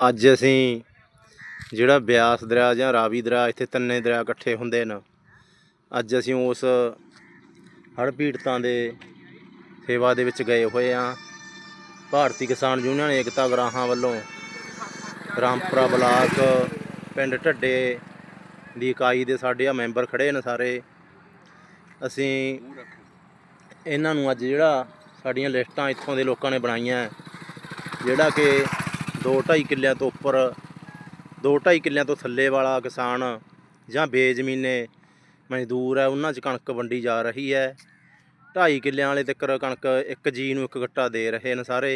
ਅੱਜ ਅਸੀਂ ਜਿਹੜਾ ਬਿਆਸ ਦਰਿਆ ਜਾਂ ਰਾਵੀ ਦਰਿਆ, ਇੱਥੇ ਤਿੰਨੇ ਦਰਿਆ ਇਕੱਠੇ ਹੁੰਦੇ ਨੇ ਅੱਜ ਅਸੀਂ ਉਸ ਹੜ੍ਹ ਪੀੜਤਾਂ ਦੇ ਸੇਵਾ ਦੇ ਵਿੱਚ ਗਏ ਹੋਏ ਆ ਭਾਰਤੀ ਕਿਸਾਨ ਯੂਨੀਅਨ ਏਕਤਾ ਗਰਾਹਾਂ ਵੱਲੋਂ ਰਾਮਪੁਰਾ ਬਲਾਕ ਪਿੰਡ ਢੱਡੇ ਦੀ ਇਕਾਈ ਦੇ ਸਾਡੇ ਆ ਮੈਂਬਰ ਖੜੇ ਨੇ ਸਾਰੇ। ਅਸੀਂ ਇਹਨਾਂ ਨੂੰ ਅੱਜ ਜਿਹੜਾ ਸਾਡੀਆਂ ਲਿਸਟਾਂ ਇੱਥੋਂ ਦੇ ਲੋਕਾਂ ਨੇ ਬਣਾਈਆਂ। ਜਿਹੜਾ ਕਿ 2.5 ਕਿੱਲਿਆਂ ਤੋਂ ਉੱਪਰ 2.5 ਕਿੱਲਿਆਂ ਤੋਂ ਥੱਲੇ ਵਾਲਾ ਕਿਸਾਨ ਜਾਂ ਬੇਜ਼ਮੀਨੇ ਮਜ਼ਦੂਰ ਹੈ, ਉਹਨਾਂ 'ਚ ਕਣਕ ਵੰਡੀ ਜਾ ਰਹੀ ਹੈ। 2.5 ਕਿੱਲਿਆਂ ਵਾਲੇ ਤੱਕ ਕਣਕ ਇੱਕ ਜੀ ਨੂੰ ਇੱਕ ਗੱਟਾ ਦੇ ਰਹੇ ਨੇ ਸਾਰੇ।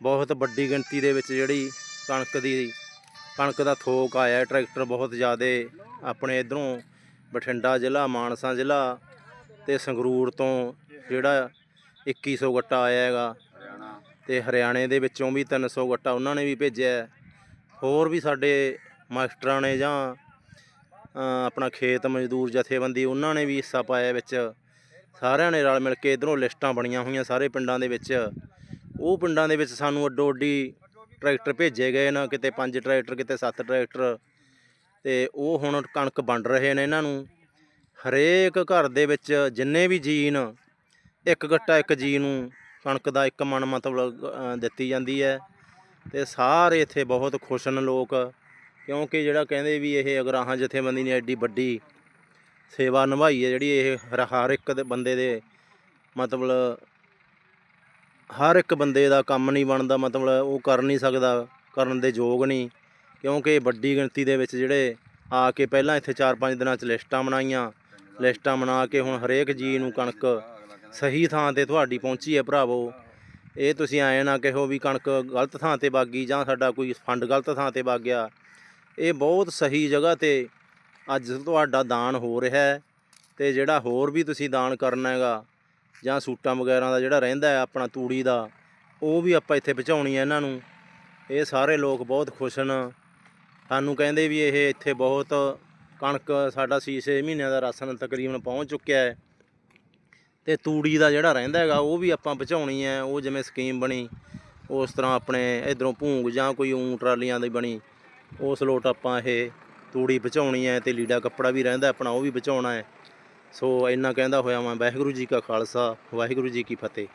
ਬਹੁਤ ਵੱਡੀ ਗਿਣਤੀ ਦੇ ਵਿੱਚ ਜਿਹੜੀ ਕਣਕ ਦੀ, ਕਣਕ ਦਾ ਥੋਕ ਆਇਆ ਟਰੈਕਟਰ ਬਹੁਤ ਜ਼ਿਆਦਾ ਆਪਣੇ ਇਧਰੋਂ ਬਠਿੰਡਾ ਜ਼ਿਲ੍ਹਾ, ਮਾਨਸਾ ਜ਼ਿਲ੍ਹਾ ਤੇ ਸੰਗਰੂਰ ਤੋਂ ਜਿਹੜਾ 2100 ਗੱਟਾ ਆਇਆ ਹੈਗਾ। ਤੇ ਹਰਿਆਣੇ ਦੇ ਵਿੱਚੋਂ ਵੀ 300 ਗੱਟਾ ਉਹਨਾਂ ਨੇ ਵੀ ਭੇਜਿਆ ਹੋਰ ਵੀ ਸਾਡੇ ਮਾਸਟਰਾਂ ਨੇ ਜਾਂ ਆਪਣਾ ਖੇਤ ਮਜ਼ਦੂਰ ਜਥੇਬੰਦੀ ਉਹਨਾਂ ਨੇ ਵੀ ਹਿੱਸਾ ਪਾਇਆ ਵਿੱਚ। ਸਾਰਿਆਂ ਨੇ ਰਲ ਮਿਲ ਕੇ ਇਧਰੋਂ ਲਿਸਟਾਂ ਬਣੀਆਂ ਹੋਈਆਂ ਸਾਰੇ ਪਿੰਡਾਂ ਦੇ ਵਿੱਚ। ਉਹ ਪਿੰਡਾਂ ਦੇ ਵਿੱਚ ਸਾਨੂੰ ਅੱਡੋ ਅੱਡੀ ਟਰੈਕਟਰ ਭੇਜੇ ਗਏ ਨੇ, ਕਿਤੇ ਪੰਜ ਟਰੈਕਟਰ, ਕਿਤੇ ਸੱਤ ਟਰੈਕਟਰ। ਤੇ ਉਹ ਹੁਣ ਕਣਕ ਵੰਡ ਰਹੇ ਨੇ ਇਹਨਾਂ ਨੂੰ। ਹਰੇਕ ਘਰ ਦੇ ਵਿੱਚ ਜਿੰਨੇ ਵੀ ਜੀਨ, ਇੱਕ ਗੱਟਾ ਇੱਕ ਜੀ ਨੂੰ ਕਣਕ ਦਾ ਇੱਕ ਮਣ ਮਤਲਬ ਦਿੱਤੀ ਜਾਂਦੀ ਹੈ। ਤੇ ਸਾਰੇ ਇੱਥੇ ਬਹੁਤ ਖੁਸ਼ ਨੇ ਲੋਕ, ਕਿਉਂਕਿ ਜਿਹੜਾ ਕਹਿੰਦੇ ਵੀ ਇਹ ਅਗਰਾਹਾਂ ਜਥੇਬੰਦੀ ਨੇ ਐਡੀ ਵੱਡੀ ਸੇਵਾ ਨਿਭਾਈ ਹੈ, ਜਿਹੜੀ ਇਹ ਹਰ- ਹਰ ਇੱਕ ਦੇ ਬੰਦੇ ਦੇ ਮਤਲਬ ਹਰ ਇੱਕ ਬੰਦੇ ਦਾ ਕੰਮ ਨਹੀਂ ਬਣਦਾ, ਮਤਲਬ ਉਹ ਕਰ ਨਹੀਂ ਸਕਦਾ, ਕਰਨ ਦੇ ਯੋਗ ਨਹੀਂ। ਕਿਉਂਕਿ ਵੱਡੀ ਗਿਣਤੀ ਦੇ ਵਿੱਚ ਜਿਹੜੇ ਆ ਕੇ ਪਹਿਲਾਂ ਇੱਥੇ 4-5 ਦਿਨਾਂ 'ਚ ਲਿਸਟਾਂ ਬਣਾਈਆਂ। ਲਿਸਟਾਂ ਬਣਾ ਕੇ ਹੁਣ ਹਰੇਕ ਜੀ ਨੂੰ ਕਣਕ ਸਹੀ ਥਾਂ ਤੇ ਤੁਹਾਡੀ ਪਹੁੰਚੀ ਹੈ ਭਰਾਵੋ। ਇਹ ਤੁਸੀਂ ਐਂ ਨਾ ਕਹੋ ਵੀ ਕਣਕ ਗਲਤ ਥਾਂ ਤੇ ਬਾਗੀ ਜਾਂ ਸਾਡਾ ਕੋਈ ਫੰਡ ਗਲਤ ਥਾਂ ਤੇ ਵਗ ਗਿਆ। ਇਹ ਬਹੁਤ ਸਹੀ ਜਗ੍ਹਾ ਤੇ ਅੱਜ ਤੁਹਾਡਾ ਦਾਨ ਹੋ ਰਿਹਾ ਹੈ ਤੇ ਜਿਹੜਾ ਹੋਰ ਵੀ ਤੁਸੀਂ ਦਾਨ ਕਰਨਾ ਹੈਗਾ ਜਾਂ ਸੂਟਾਂ ਵਗੈਰਾ ਦਾ ਜਿਹੜਾ ਰਹਿੰਦਾ ਹੈ ਆਪਣਾ ਤੂੜੀ ਦਾ, ਉਹ ਵੀ ਆਪਾਂ ਇੱਥੇ ਪਹੁੰਚਾਉਣੀ ਹੈ ਇਹਨਾਂ ਨੂੰ। ਇਹ ਸਾਰੇ ਲੋਕ ਬਹੁਤ ਖੁਸ਼ ਹਨ। ਸਾਨੂੰ ਕਹਿੰਦੇ ਵੀ ਇਹ ਇੱਥੇ ਬਹੁਤ ਕਣਕ ਸਾਡਾ 6-6 ਮਹੀਨਿਆਂ ਦਾ ਰਾਸ਼ਨ ਤਕਰੀਬਨ ਪਹੁੰਚ ਚੁੱਕਿਆ ਹੈ। ਤੇ ਤੂੜੀ ਦਾ ਜਿਹੜਾ ਰਹਿੰਦਾ ਹੈਗਾ, ਉਹ ਵੀ ਆਪਾਂ ਬਚਾਉਣੀ ਹੈ, ਉਹ ਜਿਵੇਂ ਸਕੀਮ ਬਣੀ, ਉਸ ਤਰ੍ਹਾਂ ਆਪਣੇ ਇਧਰੋਂ ਭੂੰਗ ਜਾਂ ਕੋਈ ਊਂ ਟਰਾਲੀਆਂ ਦੀ ਬਣੀ, ਉਸ ਲੋਟ ਆਪਾਂ ਇਹ ਤੂੜੀ ਬਚਾਉਣੀ ਹੈ ਤੇ ਲੀੜਾ ਕੱਪੜਾ ਵੀ ਰਹਿੰਦਾ ਆਪਣਾ, ਉਹ ਵੀ ਬਚਾਉਣਾ ਹੈ। ਸੋ ਇੰਨਾ ਕਹਿੰਦਾ ਹੋਇਆ ਮੈਂ ਵਾਹਿਗੁਰੂ ਜੀ ਕਾ ਖਾਲਸਾ, ਵਾਹਿਗੁਰੂ ਜੀ ਕੀ ਫਤਿਹ।